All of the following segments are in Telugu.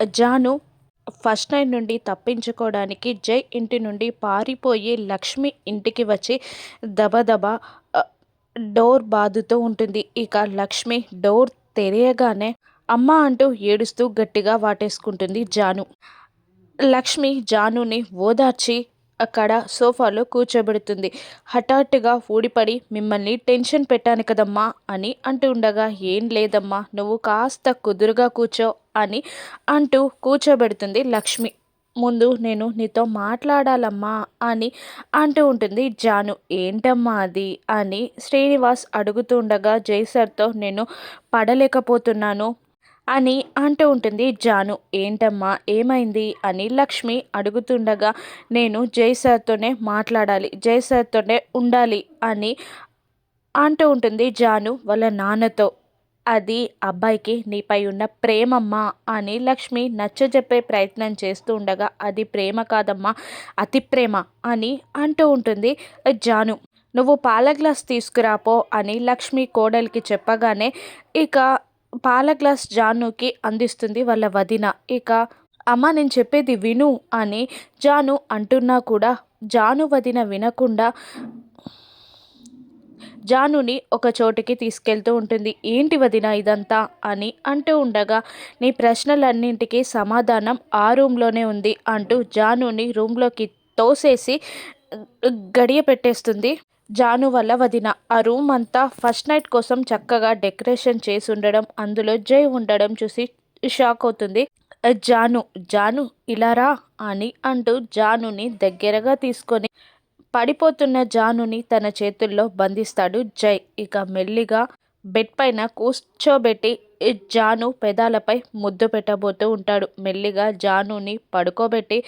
జాను ఫస్ట్ నైట్ నుండి తప్పించుకోవడానికి జై ఇంటి నుండి పారిపోయి లక్ష్మి ఇంటికి వచ్చి దబదబ డోర్ బాదుతూ ఉంటుంది. ఇక లక్ష్మి డోర్ తెరియగానే అమ్మ అంటూ ఏడుస్తూ గట్టిగా వాటేసుకుంటుంది జాను. లక్ష్మి జానుని ఓదార్చి అక్కడ సోఫాలో కూర్చోబెడుతుంది. హఠాత్తుగా ఊడిపడి మిమ్మల్ని టెన్షన్ పెట్టాను కదమ్మా అని అంటూ ఉండగా ఏం లేదమ్మా నువ్వు కాస్త కుదురుగా కూర్చో అని అంటూ కూర్చోబెడుతుంది లక్ష్మి. ముందు నేను నీతో మాట్లాడాలమ్మా అని అంటూ ఉంటుంది జాను. ఏంటమ్మా అది అని శ్రీనివాస్ అడుగుతూ ఉండగా జైసర్తో నేను పడలేకపోతున్నాను అని అంటూ ఉంటుంది జాను. ఏంటమ్మా ఏమైంది అని లక్ష్మి అడుగుతుండగా నేను జైసర్తోనే మాట్లాడాలి జైసర్తోనే ఉండాలి అని అంటూ ఉంటుంది జాను వాళ్ళ నాన్నతో. అది అబ్బాయికి నీపై ఉన్న ప్రేమమ్మా అని లక్ష్మి నచ్చజెప్పే ప్రయత్నం చేస్తూ ఉండగా అది ప్రేమ కాదమ్మా అతి ప్రేమ అని అంటూ ఉంటుంది జాను. నువ్వు పాల గ్లాస్ తీసుకురాపో అని లక్ష్మి కోడలికి చెప్పగానే ఇక పాల గ్లాస్ జానుకి అందిస్తుంది వాళ్ళ వదిన. ఇక అమ్మ నేను చెప్పేది విను అని జాను అంటున్నా కూడా జాను వదిన వినకుండా జానుని ఒక చోటుకి తీసుకెళ్తూ ఉంటుంది. ఏంటి వదిన ఇదంతా? అని అంటూ ఉండగా నీ ప్రశ్నలన్నింటికి సమాధానం ఆ రూమ్లోనే ఉంది అంటూ జానుని రూమ్లోకి తోసేసి గడియ పెట్టేస్తుంది. జాను వల్ల వదిన ఆ రూమ్ అంతా ఫస్ట్ నైట్ కోసం చక్కగా డెకరేషన్ చేసి ఉండడం అందులో జై ఉండడం చూసి షాక్ అవుతుంది. జాను జాను ఇలారా అని అంటూ జానుని దగ్గరగా తీసుకొని పడిపోతున్న జానుని తన చేతుల్లో బంధిస్తాడు జై. ఇక మెల్లిగా బెడ్ పైన కూర్చోబెట్టి జాను పెదాలపై ముద్దు పెట్టబోతూ ఉంటాడు. మెల్లిగా జానుని పడుకోబెట్టి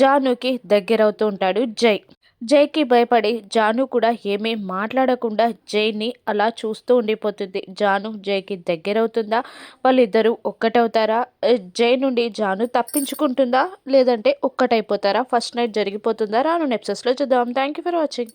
జానుకి దగ్గరవుతూ ఉంటాడు జై. జైకి భయపడి జాను కూడా ఏమీ మాట్లాడకుండా జైని అలా చూస్తూ ఉండిపోతుంది. జాను జైకి దగ్గరవుతుందా? వాళ్ళిద్దరూ ఒక్కటవుతారా? జై నుండి జాను తప్పించుకుంటుందా? లేదంటే ఒక్కటైపోతారా? First night జరిగిపోతుందా? రాను నెప్సెస్లో చూద్దాం. Thank you for watching